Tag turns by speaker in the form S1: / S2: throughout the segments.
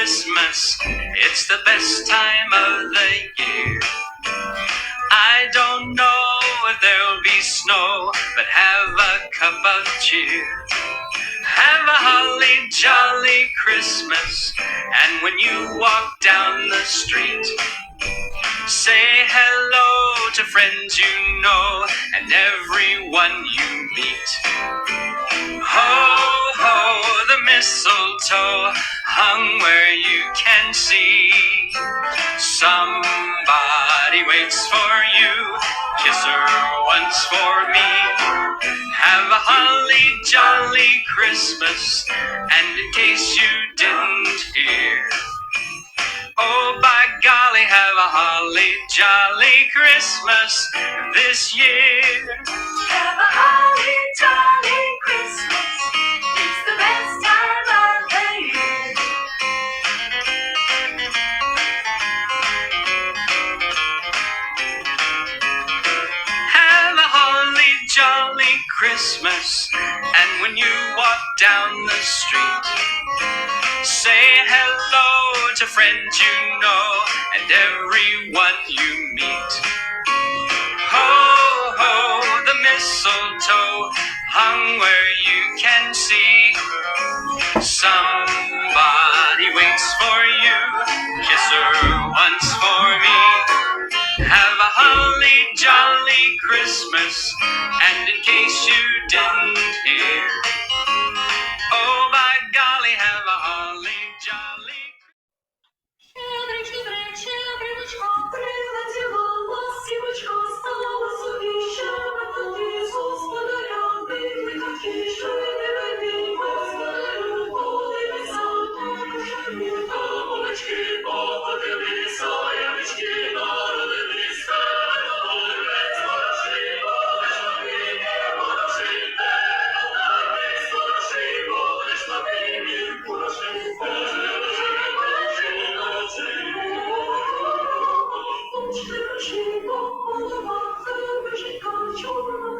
S1: Christmas. It's the best time of the year. I don't know if there'll be snow, but have a cup of cheer. Have a holly jolly Christmas, and when you walk down the street, say hello to friends you know and everyone you meet. Ho, ho, the mistletoe hung where you can see. Somebody waits for you. Kiss her once for me. Have a holly jolly Christmas. And in case you didn't hear, oh by golly, have a holly jolly Christmas this year.
S2: Have a holly jolly
S1: Christmas. And when you walk down the street, say hello to friends you know and everyone you meet. Ho, ho, the mistletoe hung where you can see. Somebody waits for you, kiss her once for me jolly Christmas. And in case you didn't hear,
S3: Голова, зуби, жінка, чорна,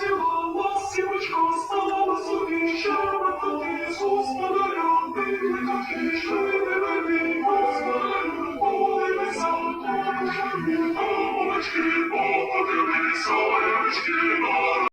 S3: зівала, сімечка стала собі, ще тобі, господаря, ти такі, що не вибій, господарю, подивися, подивися, подивися, подивися, подивися, подивися, подивися,